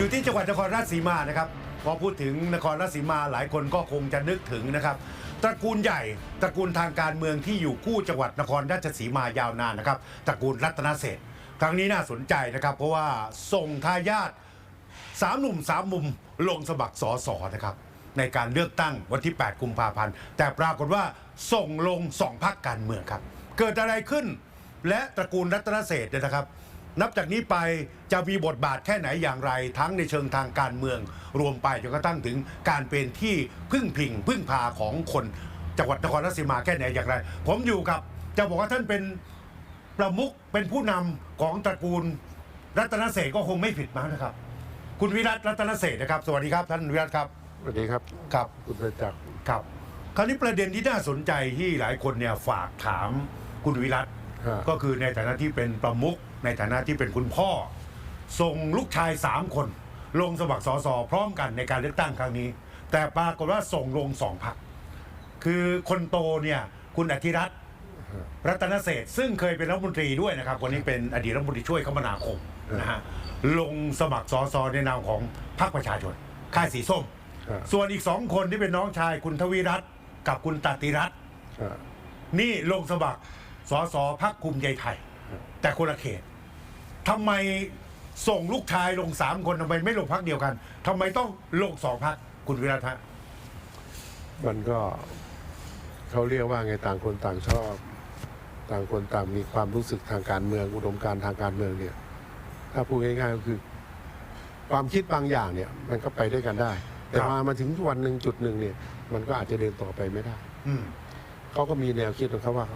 อยู่ที่จังหวัดนครราชสีมานะครับพอพูดถึงนครราชสีมาหลายคนก็คงจะนึกถึงนะครับตระกูลใหญ่ตระกูลทางการเมืองที่อยู่คู่จังหวัดนครราชสีมายาวนานนะครับตระกูลรัตนเศรษฐ์ครั้งนี้น่าสนใจนะครับ เพราะว่าส่งทายาทสามหนุ่มสามมุมลงสมัครสอสอนะครับในการเลือกตั้งวันที่ 8 กุมภาพันธ์ แต่ปรากฏว่าส่งลงสองพักการเมืองครับ เกิดอะไรขึ้น และตระกูลรัตนเศรษฐ์เนี่ยนะครับ นับจากนี้ไปจะมีบทบาทแค่ไหนอย่างไร ทั้งในเชิงทางการเมือง รวมไปจนกระทั่งถึงการเป็นที่พึ่งพิง พึ่งพาของคนจังหวัดนครราชสีมาแค่ไหนอย่างไร ผมอยู่กับจะบอกว่าท่านเป็นประมุขเป็นผู้นำของตระกูลรัตนเศรษฐ์ก็คงไม่ผิดมั้งนะครับ คุณวิรัตรัตนเศรษฐ์นะครับ สวัสดีครับท่านวิรัตครับสวัสดีครับครับคุณประจักษ์ครับ คราวนี้ประเด็นที่น่าสนใจที่หลายคนเนี่ยฝากถามคุณวิรัตฮะก็คือในฐานะที่เป็นประมุข ในฐานะที่เป็นคุณพ่อ ส่งลูกชายสามคน ลงสมัครสสพร้อมกันในการเลือกตั้งครั้งนี้ แต่ปรากฏว่าส่งลงสองพักคือคนโตเนี่ยคุณอธิรัตน์รัตนเศรษฐ์ซึ่งเคยเป็นรัฐมนตรีด้วยนะครับคนนี้เป็นอดีตรัฐมนตรีช่วยคมนาคมนะฮะลงสมัครสสในนามของพรรคประชาชนค่ายสีส้มฮะส่วนอีกสองคนที่เป็นน้องชายคุณทวีรัตน์กับคุณตติรัตน์ฮะนี่ลงสมัครสสพักภูมิใจไทย แต่คนละเขต ทำไมส่งลูกชายลงสามคนทำไมไม่ลงพักเดียวกันทำไมต้องลงสองพักคุณวิรัตฮะมันก็เขาเรียกว่าไงต่างคนต่างชอบ ต่างคนต่างมีความรู้สึกทางการเมือง อุดมการณ์ทางการเมืองเนี่ย ถ้าพูดง่ายๆก็คือ ความคิดบางอย่างเนี่ย มันก็ไปด้วยกันได้ แต่มามาถึงวันหนึ่งจุดหนึ่งเนี่ย มันก็อาจจะเดินต่อไปไม่ได้ อืมเขาก็มีแนวคิดของเขาว่า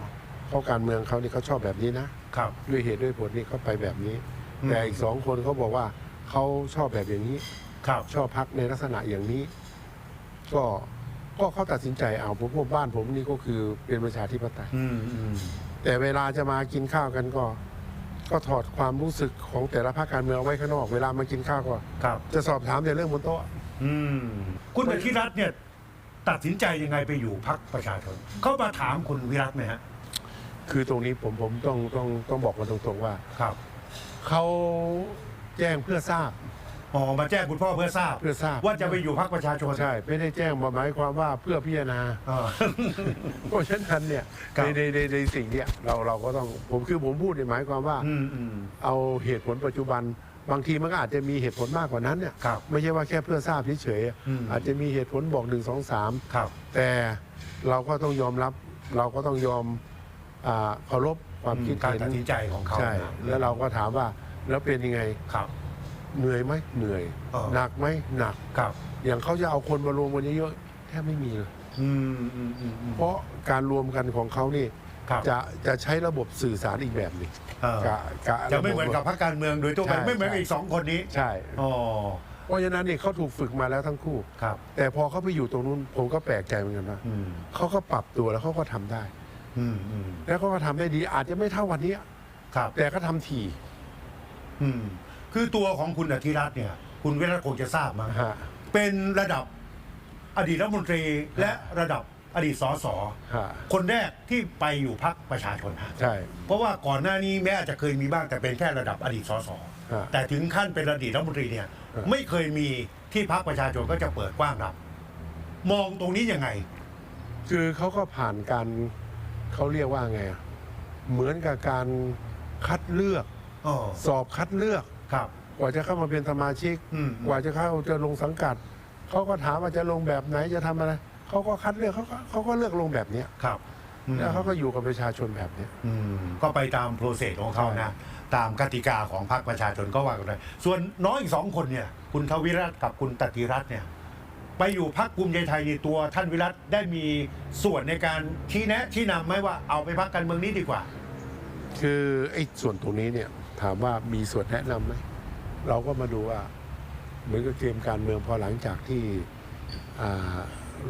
เขาการเมืองเขานี่เขาชอบแบบนี้นะ ครับ ด้วยเหตุด้วยผลนี่เขาไปแบบนี้ อืม แต่อีกสองคนเขาบอกว่าเขาชอบแบบอย่างนี้ ครับ ชอบพักในลักษณะอย่างนี้ ก็ก็เขาตัดสินใจเอาผมว่าบ้านผมนี่ก็คือเป็นประชาธิปไตย อืมอืมแต่เวลาจะมากินข้าวกันก็ ก็ถอดความรู้สึกของแต่ละภาคการเมืองเอาไว้ข้างนอก เวลามากินข้าวก็ ครับ จะสอบถามแต่เรื่องบนโต๊ะ อืม คุณอธิรัตน์เนี่ย ตัดสินใจยังไงไปอยู่พักประชาชน เขามาถามคุณวิรัตไหมฮะ คือตรงนี้ผมผมต้องต้องต้องบอกกันตรงๆว่าครับเขาแจ้งเพื่อทราบ อ๋อมาแจ้งคุณพ่อเพื่อทราบเพื่อทราบ ว่าจะไปอยู่พักประชาชนใช่ ไม่ได้แจ้งมาหมายความว่าเพื่อพิจารณา อ่า เพราะฉะนั้นเนี่ยครับ ในในในในสิ่งเนี้ยเราเราก็ต้องผมคือผมพูดในยหมายความว่า อืมอืม เอาเหตุผลปัจจุบัน บางทีมันก็อาจจะมีเหตุผลมากกว่านั้นเนี่ยครับไม่ใช่ว่าแค่เพื่อทราบเฉยอืม ๆอาจจะมีเหตุผลบอกหนึ่งสองสามครับ แต่เราก็ต้องยอมรับ เราก็ต้องยอม อ่าเคารพความคิดการเห็นตัดสินใจของเขาใช่นะแล้วเราก็ถามว่าแล้วเป็นยังไงครับ เหนื่อยไหมเหนื่อย เออ หนักไหมหนัก ครับ อย่างเขาจะเอาคนมารวมกันเยอะๆแทบไม่มีเลยอืมอืมอืมอืมเพราะการรวมกันของเขานี่ครับจะจะใช้ระบบสื่อสารอีกแบบหนึงเออกะกะจะไม่เหมือนกับพรรคการเมืองโดยทั่วไปใช่ไม่เหมือนกับใช่อีกสองคนนี้ใช่ อ๋อเพราะฉะนั้นเนี่ยเขาถูกฝึกมาแล้วทั้งคู่ ครับ แต่พอเขาไปอยู่ตรงนู้นผมก็แปลกใจเหมือนกันว่าอืมเขาก็ปรับตัวแล้วเขาก็ทำได้ อืมอืมแล้วเขาก็ทำได้ดีอาจจะไม่เท่าวันนี้ ครับ แต่ก็ทำถี่ อืม คือตัวของคุณอธิรัตน์เนี่ย คุณวิรัตคงจะทราบมั้งฮะ เป็นระดับอดีตรัฐมนตรีและระดับอดีตสสฮะ คนแรกที่ไปอยู่พรรคประชาชนฮะใช่ เพราะว่าก่อนหน้านี้แม้อาจจะเคยมีบ้างแต่เป็นแค่ระดับอดีตสสฮะแต่ถึงขั้นเป็นอดีตรัฐมนตรีเนี่ย ฮะ ไม่เคยมีที่พรรคประชาชนก็จะเปิดกว้างรับ มองตรงนี้ยังไง คือเขาก็ผ่านการ เขาเรียกว่าไงอะเหมือนกับการคัดเลือก อ๋อสอบคัดเลือก ครับ กว่าจะเข้ามาเป็นสมาชิก อืม กว่าจะเข้าจะลงสังกัด เขาก็ถามว่าจะลงแบบไหนจะทำอะไร เขาก็คัดเลือกเขาก็เขาก็เลือกลงแบบเนี้ยครับอืมแล้วเขาก็อยู่กับประชาชนแบบเนี้ย อืมก็ไปตามโปรเซสของเขานะ ตามกติกาของพรรคประชาชนก็ว่ากันไปส่วนน้องอีกสองคนเนี่ย คุณทวิรัตน์กับคุณตติรัตน์เนี่ย ไปอยู่พรรคภูมิใจไทยในตัวท่านวิรัตน์ได้มีส่วนในการชี้แนะชี้นำไหมว่าเอาไปพรรคการเมืองนี้ดีกว่า คือไอ้ส่วนตรงนี้เนี่ยถามว่ามีส่วนแนะนำไหมเราก็มาดูว่าเหมือนกับเกมการเมืองพอหลังจากที่อ่า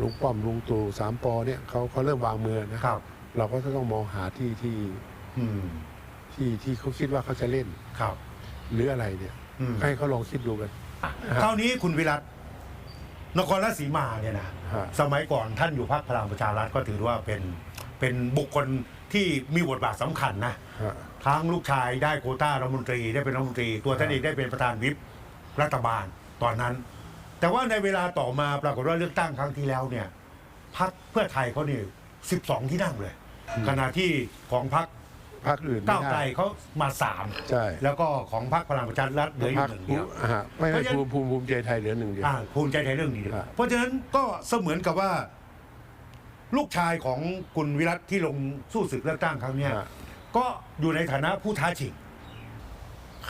ลุงป้อมลุงตู่สามปอเนี่ยเขาเขาเริ่มวางมือนะครับ เราก็จะต้องมองหาที่ที่อืมที่ที่เขาคิดว่าเขาจะเล่นครับ หรืออะไรเนี่ยอืมให้เขาลองคิดดูกันอะฮะคราวนี้คุณวิรัต น์นครราชสีมาเนี่ยนะฮะ สมัยก่อนท่านอยู่พรรคพลังประชารัฐก็ถือว่าเป็นเป็นบุคคลที่มีบทบาทสำคัญนะ ฮะ ทั้งลูกชายได้โควต้ารัฐมนตรีได้เป็นรัฐมนตรี ตัวท่านเองได้เป็นประธานวิปรัฐบาลตอนนั้น แต่ว่าในเวลาต่อมาปรากฏว่าเลือกตั้งครั้งที่แล้วเนี่ยพักเพื่อไทยเขาเนี่ยสิบสองที่นั่งเลย ขณะที่ของพัก พรรคอื่นก้าวไม่ไกลได้เขามาสามใช่ แล้วก็ของพรรคพลังประชารัฐเหลืออพรยู่รคหนึ่งเดียวอ่าไม่เพไม่ราะฉะนั้นภูมิภูมิภูมิใจไทยเหลือหนึ่งเดียว อ่าภูมิใจไทยเรื่องนี้ ครับ เพราะฉะนั้นก็เสมือนกับว่า ลูกชายของคุณวิรัตที่ลงสู้ศึกเลือกตั้งครั้งเนี้ย ฮะก็อยู่ในฐานะผู้ท้าชิง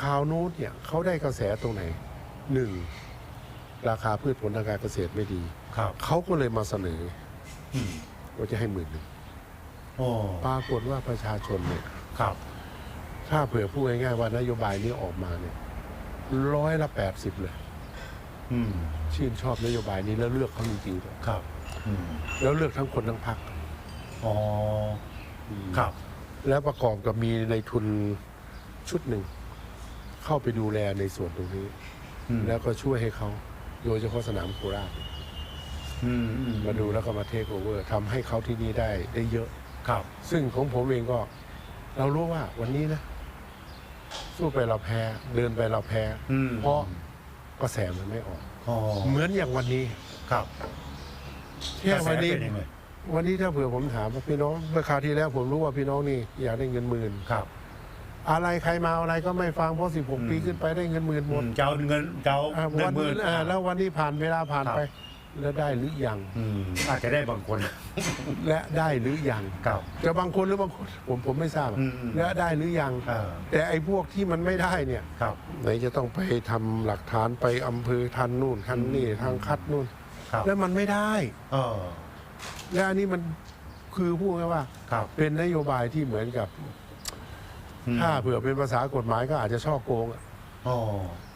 ข่าวนู้นเนี่ยเขาได้กระแสตรงไหนหนึ่งราคาพืชผลทางการเกษตรไม่ดี ครับเขาก็เลยมาเสนออืมว่าจะให้หมื่นหนึ่ง โอ้ปรากฏว่าประชาชนเนี่ย ครับ ถ้าเผื่อพูดง่ายๆว่านโยบายนี้ออกมาเนี่ยร้อยละแปดสิบเลย อืม ชื่นชอบนโยบายนี้แล้วเลือกเขาจริงๆด้วยครับ อืมแล้วเลือกทั้งคนทั้งพรรคอ๋อครับ แล้วประกอบกับมีในทุนชุดหนึ่ง เข้าไปดูแลในส่วนตรงนี้ อืม แล้วก็ช่วยให้เขาโดยเฉพาะสนามโคราชอืมอืมมาดูแล้วก็มาเทคโอเวอร์ทำให้เขาที่นี่ได้ได้เยอะ ครับ ซึ่งของผมเองก็ เรารู้ว่าวันนี้นะสู้ไปเราแพ้ เดินไปเราแพ้ อืม เพราะกระแสมันไม่ออก อ๋อเหมือนอย่างวันนี้ครับแค่วันนี้ กระแสเป็นยังไงวันนี้ถ้าเผื่อผมถามว่าพี่น้องเมื่อคราวที่แล้วผมรู้ว่าพี่น้องนี่อยากได้เงินหมื่น ครับ อะไรใครมาอะไรก็ไม่ฟังเพราะอืม16 ปีขึ้นไปได้เงินหมื่นหมดอืมจะเอาเงินจะเอาอ่าเงิวันนหมื่น อ่าแล้ววันนี้ผ่านเวลาผ่านครับ ไป แล้วได้หรือยังอืมอาจจะได้บางคน และได้หรือยังครับจะบางคนหรือบางคนผมผมไม่ทราบอะอืมอืม และได้หรือยัง เออแต่ไอ้พวกที่มันไม่ได้เนี่ย ครับ ไหนจะต้องไปทำหลักฐานไปอำเภอทันนู่นทันนี่ทางคัดนู่น ครับแล้วมันไม่ได้ เออและอันนี้มันคือพูดง่ายๆว่า ครับเป็นนโยบายที่เหมือนกับ อืมถ้าเผื่อเป็นภาษากฎหมายก็อาจจะช่อโกงอะอ๋อ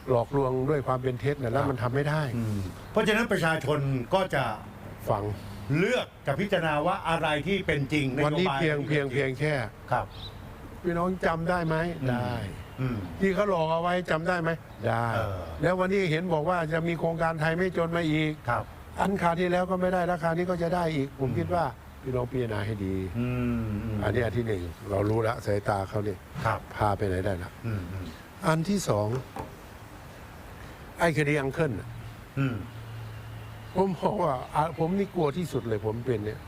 หลอกลวงด้วยความเป็นเท็จนะแล้ครัวบมันทำไม่ได้อืมเพราะฉะนั้นประชาชนก็จะฟังเลือกจะพิจารณาว่าอะไรที่เป็นจริงวันนี้โบาเพียงที่เพียงป็นจริเพียงแค่ครับ พี่น้องจำได้ไหมอืมได้ อืม ที่เขาหลอกเอาไว้จำได้ไหมได้ เออ แล้ววันนี้เห็นบอกว่าจะมีโครงการไทยไม่จนมาอีก ครับ อันคราวที่แล้วก็ไม่ได้ราคราวนี้ก็จะได้อีก ผมอืมคิดว่าพี่น้องพิจารณาให้ดี อืมมอันนี้อันที่หนึ่งเรารู้แล้วสายตาเขาเนี่ยครับพาไปไหนได้ละอืมอืมอันที่สอง ไอ้คดีอังเคิลน่ะอืมผมบอกว่าอะผมนี่กลัวที่สุดเลยผมเป็นเนี่ย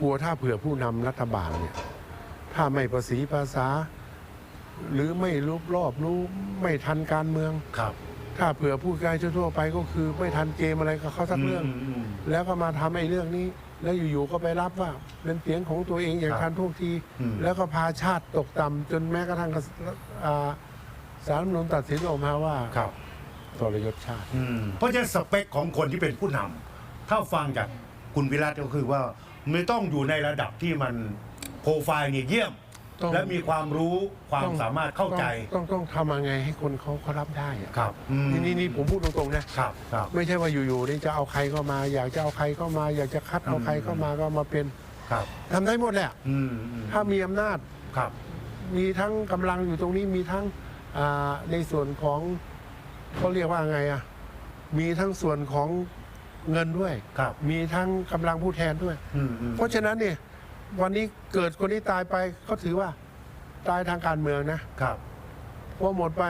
กลัวถ้าเผื่อผู้นำรัฐบาลเนี่ย ถ้าไม่ประสีภาษา หรือไม่รู้รอบรู้ไม่ทันการเมืองครับ ถ้าเผื่อพูดง่ายทั่วๆไปก็คือ ไม่ทันเกมอะไรกับเขาสักเรื่องมมแล้วก็มาทำไอ้เรื่องนี้ แล้วอยู่ๆก็ไปรับว่า เป็นเสียงของตัวเองอย่างครับทันท่วงทีอืมแล้วก็พาชาติตกต่ำจนแม้กระทั่งกระอ่าสารรัฐธรรมนุนตัดสินออกมาว่าครับ ทรยศชาติ อืมเพราะฉะนั้นสเปคของคนที่เป็นผู้นำถ้าฟังจากคุณวิรัตก็คือว่าไม่ต้องอยู่ในระดับที่มันโปรไฟล์เนี่ยเยี่ยม ต้อง และมีความรู้ความต้องสามารถเข้าใจต้องต้องต้องทำยังไงให้คนเขาเขารับได้อะครับอืมนี่นี่นี่ผมพูดตรงๆนะ ครับครับ ไม่ใช่ว่าอยู่ๆนี่จะเอาใครเข้ามา อยากจะเอาใครเข้ามา อยากจะคัดเอาอืมใครเข้ามาก็มาเป็นครับ ทำได้หมดแหละ อืมอืมถ้ามีอำนาจ ครับ มีทั้งกำลังอยู่ตรงนี้มีทั้งอ่าในส่วนของ เขาเรียกว่าไงอะ มีทั้งส่วนของเงินด้วย ครับ มีทั้งกำลังผู้แทนด้วย อืมอืมเพราะฉะนั้นเนี่ยวันนี้เกิดคนที่ตายไปเขาถือว่าตายทางการเมืองนะครับ พอหมดไป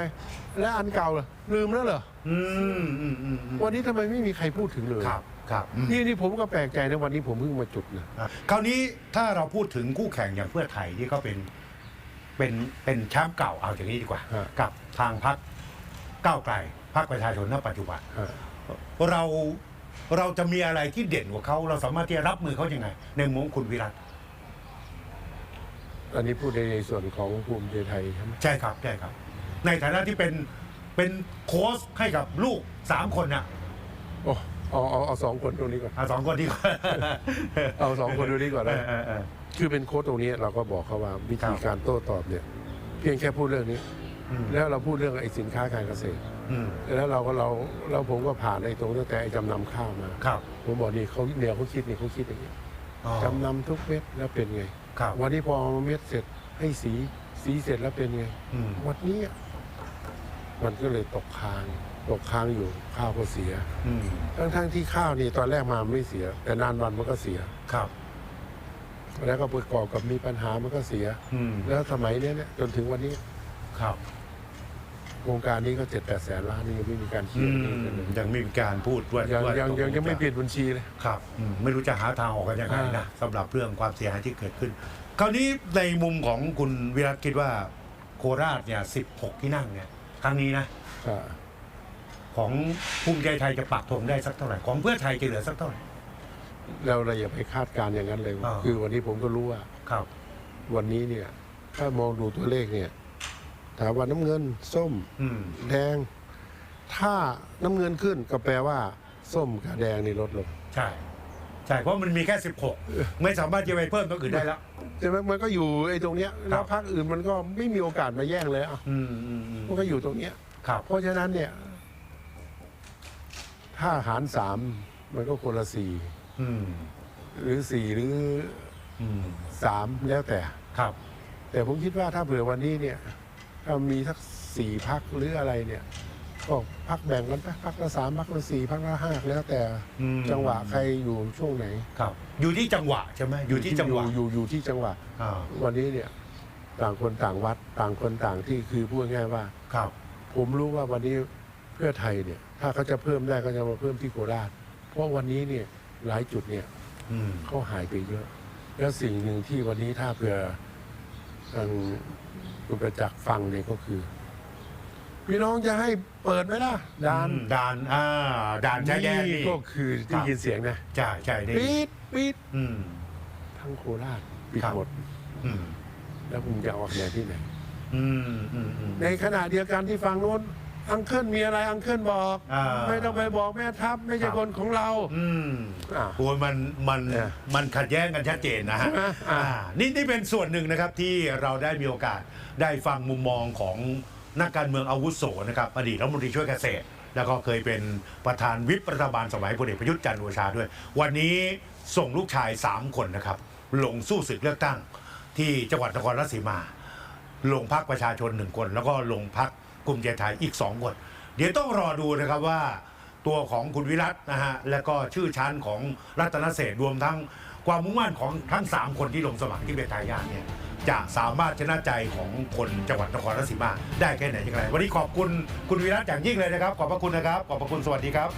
และอันเก่าเหรอลืมแล้วเหรออืมอืมอืมอืมวันนี้ทำไมไม่มีใครพูดถึงเลยครับ ครับอืมนี่นี่ผมก็แปลกใจนะวันนี้ผมเพิ่งมาจุดนะ อะคราวนี้ถ้าเราพูดถึงคู่แข่งอย่างเพื่อไทยที่เขาเป็น เป็น เป็นแชมป์เก่าเอาอย่างนี้ดีกว่า ฮะ กับทางพรรค ก้าวไกลพรรคประชาชนณปัจจุบันฮะเราเราจะมีอะไรที่เด่นกว่าเขาเราสามารถที่จะรับมือเขายังไง ในมุมคุณวิรัตอันนี้พูดในส่วนของภูมิใจไทยใช่ไหมใช่ครับใช่ครับ ในฐานะที่เป็นเป็นโค้ชให้กับลูกสามคนน่ะโอ้เอาเอาเอาสองคนตรงนี้ก่อนอะสองคนที่เอาสองคนตรงนี้ก่อนเอนะอเออเออคือเป็นโค้ดตรงนี้เราก็บอกเขาว่าวิธีครับการโต้ตอบเนี่ย เพียงแค่พูดเรื่องนี้อืม แล้วเราพูดเรื่องไอ้สินค้าการเกษตรอืมแล้วเราก็เราเราผมก็ผ่านไอ้ตรงตั้งแต่ไอ้จำนำข้าวมาครับผมบอกนี่เขาเนี่ยเขาคิดนี่เขาคิดอย่างนี้อ๋อจำนำทุกเม็ดแล้วเป็นไงครับวันนี้พอเอาเม็ดเสร็จให้สีสีเสร็จแล้วเป็นไงอืมวันนี้มันก็เลยตกค้างตกค้างอยู่ข้าวก็เสียอืมทั้งทั้งๆที่ข้าวนี่ตอนแรกมาไม่เสีย แต่นานวันมันก็เสียครับแล้วก็ประกอบกับมีปัญหามันก็เสียอืมแล้วสมัยเนี้ยเนี่ยจนถึงวันนี้ ครับกโครงการนี้ก็เจ็ดแปดแสนล้านนี่ยังไม่มีการเคลีอืยร์มนี่เลยยังไม่มีการพูดว่ายังว่ายังยังยังไม่จะปิดบัญชีเลย ครับอืมไม่รู้จะหาทางออกกันยังไงนะอ่าสำหรับเรื่องความเสียหายที่เกิดขึ้น คราวนี้ในมุมของคุณวิรัตคิดว่าโคราชเนี่ย16 ที่นั่งเนี่ยครั้งนี้นะ อ่าของภูมิใจไทยจะปักธงได้สักเท่าไหร่ของเพื่อไทยจะเหลือสักเท่าไหร่ เราเราอย่าไปคาดการณ์อย่างนั้นเลยอ่า คือวันนี้ผมก็รู้ว่า ครับ วันนี้เนี่ย ถ้ามองดูตัวเลขเนี่ย ถามว่าน้ำเงิน ส้ม อืม แดง ถ้าน้ำเงินขึ้นก็แปลว่า ส้มกับแดงนี่ลดลงใช่ ใช่ เพราะมันมีแค่ 16 ไม่สามารถจะไปเพิ่มตัวอื่นได้แล้ว ใช่ไหมมันก็อยู่ไอ้ตรงเนี้ยแล้วพรรคอื่นมันก็ไม่มีโอกาสมาแย่งเลยอะอืมอืมอืมมันก็อยู่ตรงเนี้ย ครับ เพราะฉะนั้นเนี่ย ถ้าหารสามมันก็คนละสี่อืมหรือสี่หรืออืมสามแล้วแต่ ครับ แต่ผมคิดว่าถ้าเผื่อวันนี้เนี่ยถ้า มีทักสี่พักหรืออะไรเนี่ยก็พักแบ่งกันไปพักละสามพักละสี่พักละห้าแล้วแต่อืมจังหวะใครอยู่ช่วงไหนครับ อยู่ที่จังหวะใช่ไหมอยู่ที่จังหวะอยู่อยู่อยู่ที่จังหวะอ่าวันนี้เนี่ยต่างคนต่างวัดต่างคนต่างที่คือพูดง่ายๆว่าครับ ผมรู้ว่าวันนี้เพื่อไทยเนี่ย ถ้าเขาจะเพิ่มได้ก็จะมาเพิ่มที่โคราช เพราะวันนี้เนี่ยหลายจุดเนี่ยอืมเขาหายไปเยอะ แล้วสิ่งหนึ่งที่วันนี้ถ้าเผื่อทาง คุณประจักษ์ฟังเนี่ยก็คือ พี่น้องจะให้เปิดไหมล่ะด่านอืมด่านอ่าด่านชายแดนนี่ ก็คือได้ยินเสียงนะใช่ใช่ได้ปิดปิดอืม ทั้งโคราชปิดครับ หมด อืมแล้วคุณจะเอาคะแนนที่ไหน อืมอืมอืมในขณะเดียวกันที่ฟังโน้น อังเคิลมีอะไรอังเคิลบอก อ่า ไม่ต้องไปบอกแม่ทัพไม่ใช่ครับคนของเรา อืมอ่าโอ้ยมันมันเนี่ยมันขัดแย้งกันชัดเจนนะฮะใช่ไหมอ่า อ่านี่นี่เป็นส่วนหนึ่งนะครับที่เราได้มีโอกาสได้ฟังมุมมองของนักการเมืองอาวุโสนะครับอดีตรัฐมนตรีช่วยเกษตร แล้วก็เคยเป็นประธานวิปรัฐบาลสมัยพลเอกประยุทธ์จันทร์โอชาด้วย วันนี้ส่งลูกชาย 3 คนนะครับ ลงสู้ศึกเลือกตั้ง ที่จังหวัดนครราชสีมา ลงพักประชาชนหนึ่งคน แล้วก็ลงพัก กลุ่มใจไทยอีกสองคน เดี๋ยวต้องรอดูนะครับว่าตัวของคุณวิรัตนะฮะและก็ชื่อชั้นของรัตนเศรษรวมทั้งความมุ่งมั่นของทั้ง 3 คนที่ลงสมัครที่เป็นทายาทเนี่ยจะสามารถชนะใจของคนจังหวัดนครราชสีมาได้แค่ไหนอย่างไรวันนี้ขอบคุณคุณวิรัตอย่างยิ่งเลยนะครับ ขอบพระคุณนะครับ ขอบพระคุณสวัสดีครับ